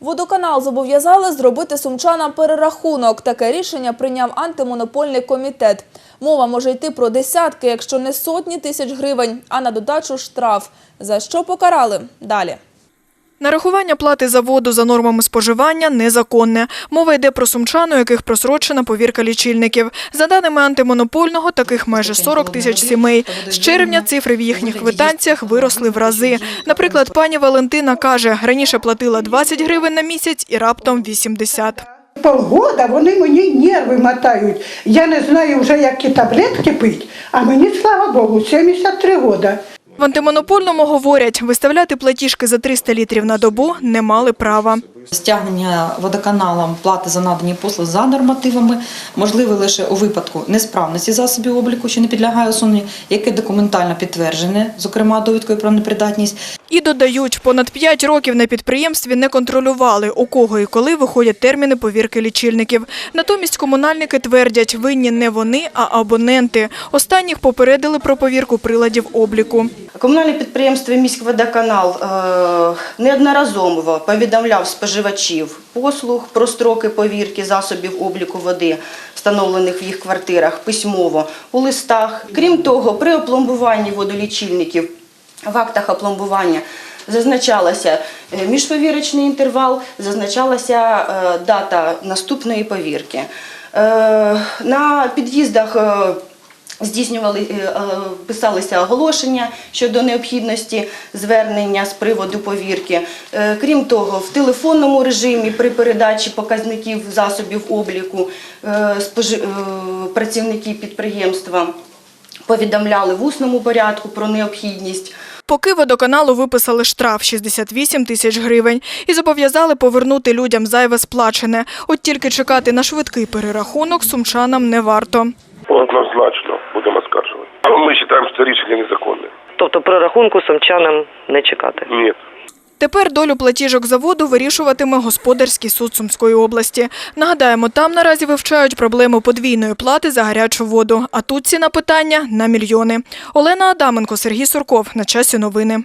Водоканал зобов'язали зробити сумчанам перерахунок. Таке рішення прийняв антимонопольний комітет. Мова може йти про десятки, якщо не сотні тисяч гривень, а на додачу штраф. За що покарали? Далі. Нарахування плати за воду за нормами споживання незаконне. Мова йде про сумчан, у яких просрочена повірка лічильників. За даними антимонопольного, таких майже 40 тисяч сімей. З червня цифри в їхніх квитанціях виросли в рази. Наприклад, пані Валентина каже, раніше платила 20 гривень на місяць і раптом 80. Полгода вони мені нерви мотають. Я не знаю вже, які таблетки пить, а мені, слава Богу, 73 роки. В антимонопольному говорять, виставляти платіжки за 300 літрів на добу не мали права. Стягнення водоканалом плати за надані послуги за нормативами можливе лише у випадку несправності засобів обліку, що не підлягає усуненню, яке документально підтверджене, зокрема довідкою про непридатність, І додають, понад 5 років на підприємстві не контролювали, у кого і коли виходять терміни повірки лічильників. Натомість комунальники твердять, винні не вони, а абоненти. Останніх попередили про повірку приладів обліку. Комунальне підприємство «Міськводоканал» е, неодноразово повідомляв споживачів послуг про строки повірки засобів обліку води, встановлених в їх квартирах, письмово, у листах. Крім того, при опломбуванні водолічильників в актах опломбування зазначалося е, міжповірочний інтервал, зазначалася е, дата наступної повірки. Е, На під'їздах здійснювали, писалися оголошення щодо необхідності звернення з приводу повірки. Крім того, в телефонному режимі при передачі показників засобів обліку працівники підприємства повідомляли в усному порядку про необхідність. Поки водоканалу виписали штраф 68 тисяч гривень і зобов'язали повернути людям зайве сплачене. От тільки чекати на швидкий перерахунок сумчанам не варто. Однозначно будемо скаржувати. Ми вважаємо, що це рішення незаконне. Тобто прорахунку сумчанам не чекати. Ні. Тепер долю платіжок за воду вирішуватиме господарський суд Сумської області. Нагадаємо, там наразі вивчають проблему подвійної плати за гарячу воду. А тут ціна питання на мільйони. Олена Адаменко, Сергій Сурков. На часі новини.